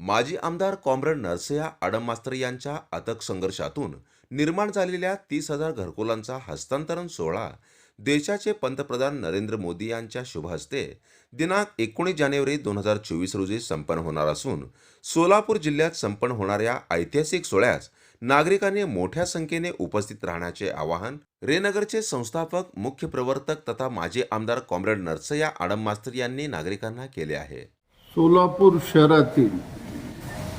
माजी आमदार कॉम्रेड नरसया आडम मास्तर यांच्या अथक संघर्षातून निर्माण झालेल्या तीस हजार घरकुलांचा हस्तांतरण सोहळा देशाचे पंतप्रधान नरेंद्र मोदी यांच्या शुभहस्ते दिनांक एकोणीस जानेवारी दोन हजार चोवीस रोजी संपन्न होणार असून सोलापूर जिल्ह्यात संपन्न होणाऱ्या ऐतिहासिक सोहळ्यास नागरिकांनी मोठ्या संख्येने उपस्थित राहण्याचे आवाहन रेनगरचे संस्थापक मुख्य प्रवर्तक तथा माजी आमदार कॉम्रेड नरसया आडम मास्तर यांनी नागरिकांना केले आहे. सोलापूर शहरातील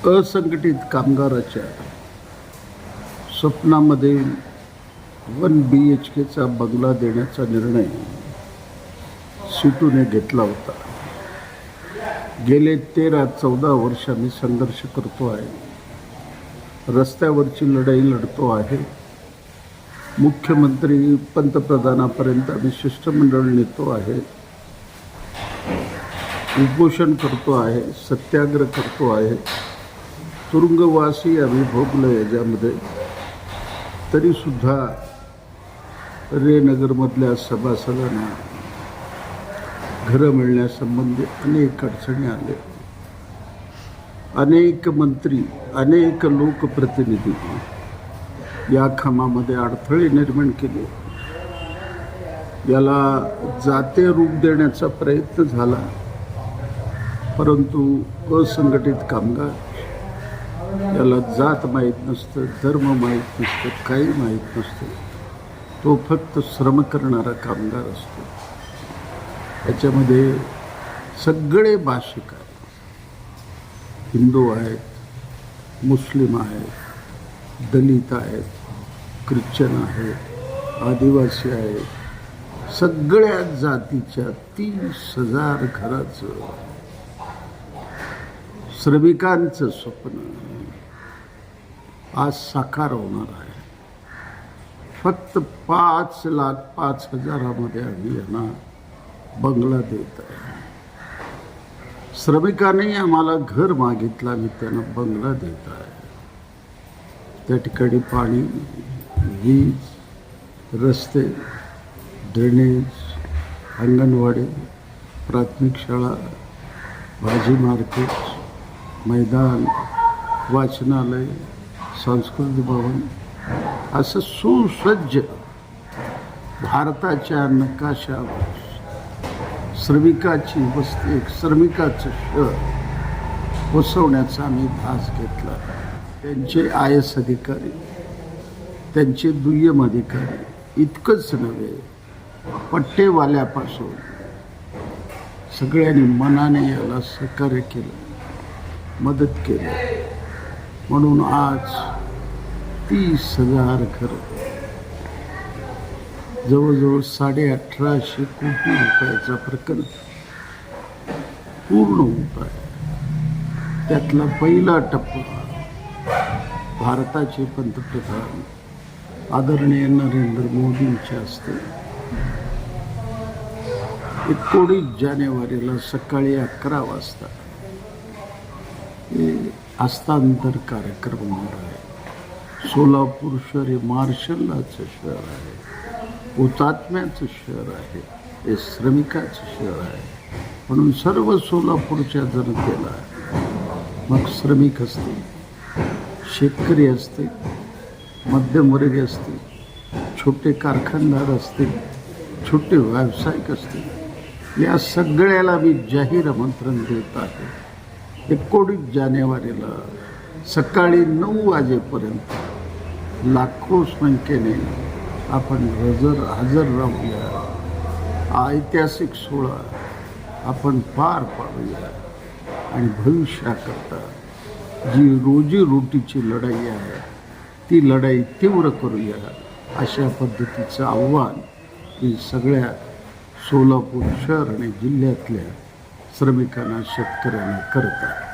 असंघटित कामगाराच्या स्वप्नामध्ये वन बी एच केचा बंगला देण्याचा निर्णय सिटूने घेतला होता. गेले तेरा चौदा वर्ष मी संघर्ष करतो आहे. रस्त्यावरची लढाई लढतो आहे. मुख्यमंत्री पंतप्रधानापर्यंत आम्ही शिष्टमंडळ नेतो आहे. उपोषण करतो आहे सत्याग्रह करतो आहे. तुरुंगवासी आम्ही भोगलो याच्यामध्ये. तरीसुद्धा रेनगरमधल्या सभासदांना घरं मिळण्यासंबंधी अनेक अडचणी आले अनेक मंत्री अनेक लोकप्रतिनिधी या कामामध्ये अडथळे निर्माण केले. याला जाते रूप देण्याचा प्रयत्न झाला परंतु असंघटित कामगार याला जात माहीत नसतं धर्म माहीत नसतं काही माहीत नसतं. तो फक्त श्रम करणारा कामगार असतो. याच्यामध्ये सगळे भाषिक आहेत हिंदू आहेत मुस्लिम आहेत दलित आहेत ख्रिश्चन आहेत आदिवासी आहेत. सगळ्या जातीच्या तीस हजार घराचं श्रमिकांचं स्वप्न. आज साकार होणार आहे. फक्त पाच लाख पाच हजारामध्ये आम्ही यांना बंगला देत आहे. श्रमिकांनी आम्हाला घर मागितलं आम्ही त्यांना बंगला देत आहे. त्या ठिकाणी पाणी वीज रस्ते ड्रेनेज अंगणवाडी प्राथमिक शाळा भाजी मार्केट मैदान वाचनालय सांस्कृतिक भवन असं सुसज्ज भारताच्या नकाशावर श्रमिकाची वस्ती एक श्रमिकाचं शहर वसवण्याचा आम्ही भास घेतला. त्यांचे आय एस अधिकारी त्यांचे दुय्यम अधिकारी इतकंच नव्हे पट्टेवाल्यापासून सगळ्यांनी मनाने याला सहकार्य केलं मदत केली. म्हणून आज तीस हजार घर. जवळजवळ साडे अठराशे कोटी रुपयाचा प्रकल्प पूर्ण होत आहे. त्यातला पहिला टप्पा भारताचे पंतप्रधान आदरणीय नरेंद्र मोदींच्या हस्ते एकोणीस जानेवारीला सकाळी अकरा वाजता हस्तांतर कार्यक्रम होणार आहे. सोलापूर शहर हे मार्शलचं शहर आहे. हुतात्म्याचं शहर आहे. हे श्रमिकाचं शहर आहे. म्हणून सर्व सोलापूरच्या जनतेला मग श्रमिक असतील शेतकरी असतील मध्यमवर्गीय असतील छोटे कारखानदार असतील छोटे व्यावसायिक असतील या सगळ्याला मी जाहीर आमंत्रण देत आहे. एकोणीस जानेवारीला सकाळी नऊ वाजेपर्यंत लाखो संख्येने आपण हजर हजर राहूया. ऐतिहासिक सोहळा आपण पार पाडूया आणि भविष्याकरता जी रोजीरोटीची लढाई आहे ती लढाई तीव्र करूया अशा पद्धतीचं आव्हान मी सगळ्या सोलापूर शहर आणि जिल्ह्यातल्या श्रमिकांना शेतकऱ्यांना करत आहे